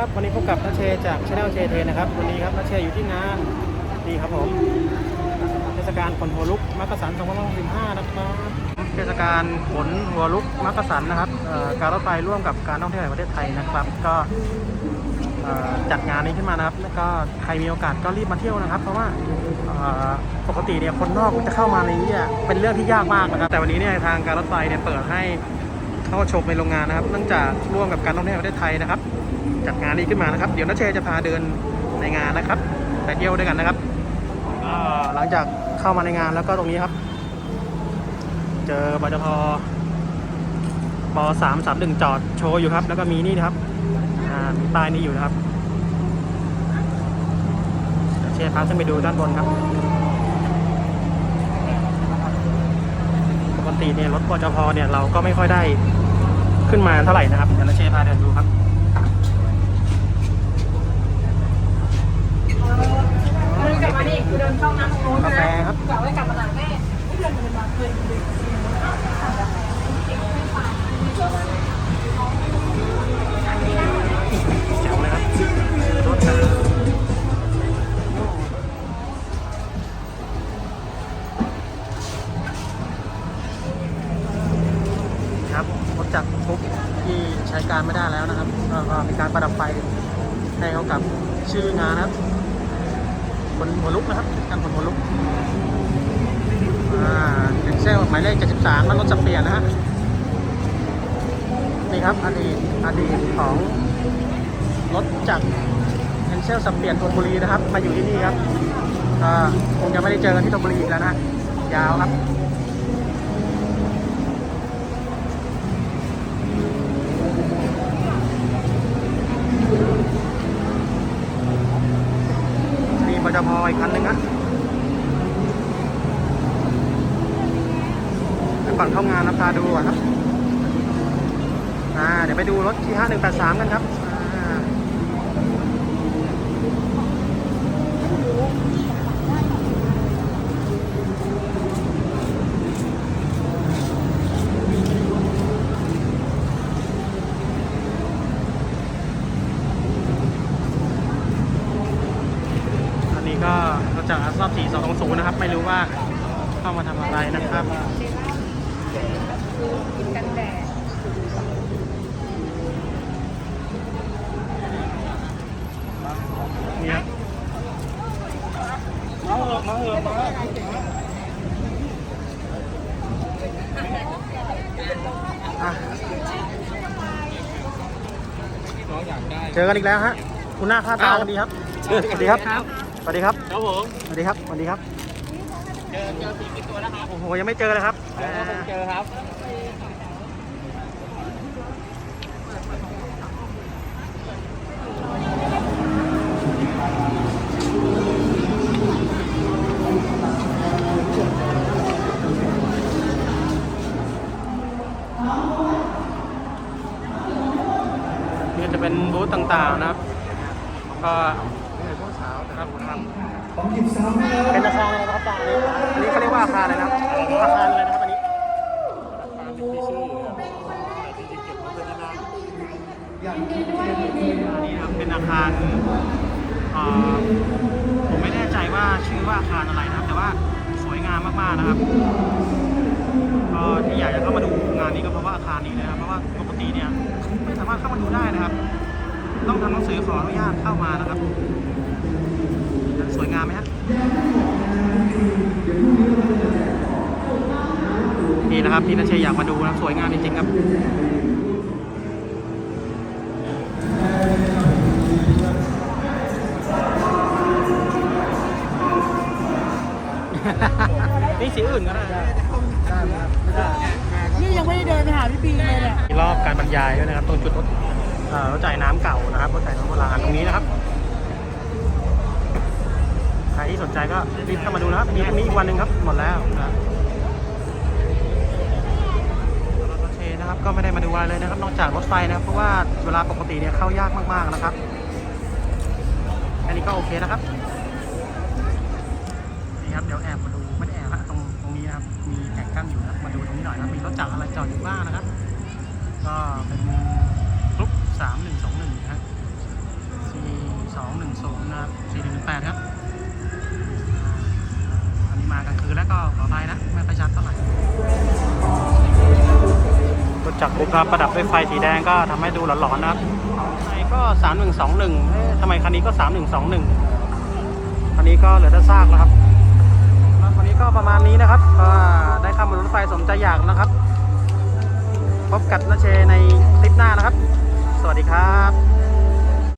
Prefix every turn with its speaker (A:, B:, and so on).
A: ครับวันนี้พบกับนัชเชจากช anel เชเทนะครับ วันนี้ครับนัชเชอยู่ที่งานนี่ครับผมเทศกาลขนหัวลุกมักกะสัน2015นะครับเทศกาลขนหัวลุกมักกะสันนะครับการรถไฟร่วมกับการท่องเที่ยวแห่งประเทศไทยนะครับ ก็จัดงานนี้ขึ้นมานะครับ แล้วก็ใครมีโอกาสก็รีบมาเที่ยวนะครับ เพราะว่าปกติเนี่ยคนนอกจะเข้ามาในนี้เนี่ยเป็นเรื่องที่ยากมากนะครับ แต่วันนี้เนี่ยทางการรถไฟเนี่ยเปิดให้เข้าชมในโรงงานนะครับ เนื่องจากร่วมกับการท่องเที่ยวแห่งประเทศไทยนะครับ จัดงานนี้ขึ้นมานะครับ เดี๋ยวนัชเชจะพาเดินในงานนะครับไปเที่ยวด้วยกันนะครับหลังจากเข้ามาในงานแล้วก็ตรงนี้ครับ เจอบจทปสามสามหนึ่งจอดโชว์อยู่ครับ แล้วก็มีนี่นะครับมีป้ายนี้อยู่นะครับเดี๋ยวเชพาขึ้นไปดูด้านบนครับปกติเนี่ยรถปจพเนี่ยเราก็ไม่ค่อยได้ขึ้นมาเท่าไหร่นะครับเดี๋ยวเราเชพาเดินดูครับ
B: เดินกลับ มานี่กูเดินเข้าน้ำตรงโน้น
A: กา
B: นะ
A: แฟครับ
B: กลับไว้กลับมาหลังแม่ไม่เดินเดินมาเคยเดิน
A: บรถคันครับรถจักรทุกที่ใช้การไม่ได้แล้วนะครับก็มีการประดับไฟให้เขากับชื่องานนะครับ บนหัวลุกนะครับการบนหัวลุกอ่าเป็นเซลหมายเลข73แล้วรถสับเปลี่ยนนะฮะนี่ครับอดีตอดีตของรถจากเอ็นเซลสับเปลี่ยนธนบุรีนะครับ มาอยู่ที่นี่ครับก็คงจะไม่ได้เจอกันที่ธนบุรีอีกแล้วนะยาวครับ มีป จพออีกคันหนึ่งนะไปก่อนเข้างานน้ำตาดูก่อนครับ อ่า เดี๋ยวไปดูรถที่ 5183 กันครับ อ่า อันนี้ก็เราจะ รอบ4220นะครับ ไม่รู้ว่าเข้ามาทำอะไรนะครับ
B: กินกันแดด
A: นี่ครับมาเถอะมาเถอะมาอะเจอกันอีกแล้วฮะ คุณหน้าค่าตาสวัสดีครับสวัสดีครับ สวัสดีครับ
C: ครับผม
A: สวัสดีครับ สวัสดีครับ
C: เจอเจอผีกี่ตัวแล้วครับ
A: โอ้โห ยังไม่เจอเลยครับ
C: เดี๋ยวก็คงเจอครับ
A: นี่จะเป็นบูธต่างๆนะครับ ก็ ครับเป็นอาคารอะไรนะครับตาอันนี้เขาเรียกว่าอาคารอะไรนะครับอาคารอะไรนะครับอันนี้อันนี้ครับเป็นอาคารเอ่อผมไม่แน่ใจว่าชื่อว่าอาคารอะไรนะครับ แต่ว่าสวยงามมากๆนะครับก็ที่อยากจะเข้ามาดูงานนี้ก็เพราะว่าอาคารนี้นะครับเพราะว่าปกติเนี่ยไม่สามารถเข้ามาดูได้นะครับ ต้องทำหนังสือขออนุญาตเข้ามานะครับ นี่นะครับที่นัชเชยอยากมาดูนะครับสวยงามจริงๆครับนี่สีอื่นก็ได้
B: นี่ยังไม่ได้เดินไปหาพี่ปีเลยเนี่ย
A: มีรอบการบรรยายด้วยนะครับ ตรงจุดรถเอ่อรถจ่ายน้ำเก่านะครับรถจ่ายน้ำโบราณตรงนี้นะครับใครที่สนใจก็รีบเข้ามาดูนะครับมีพรุ่งนี้อีกวันหนึ่งครับหมดแล้วนะ นะครับ ก็ไม่ได้มาดูอะไรเลยนะครับ นอกจากรถไฟนะครับ เพราะว่าเวลาปกติเนี่ยเข้ายากมากๆนะครับ อันนี้ก็โอเคนะครับนี่ครับเดี๋ยวแอบมาดูไม่ได้แอบฮะตรงตรงนี้นะครับ มีแผงกั้นอยู่นะครับมาดูตรงนี้หน่อยนะมีรถจักรอะไรจอดอยู่บ้างนะครับ ก็เป็นกรุ๊ปสามหนึ่งสองหนึ่งนะฮะ210นะครับ4118ครับอันนี้มากลางคืนแล้วก็ขออภัยนะไม่ค่อยชัดเท่าไหร่ จากบุกครับประดับด้วยไฟสีแดงก็ทำให้ดูหลอนๆนะครับไฟก็3121เอ๊ะทำไมคันนี้ก็สามหนึ่งสองหนึ่งคันนี้ก็เหลือแต่ซากแล้วครับวันนี้ก็ประมาณนี้นะครับได้ข้ามบนรถไฟสมใจอยากนะครับ พบกับนาเชในคลิปหน้านะครับ สวัสดีครับ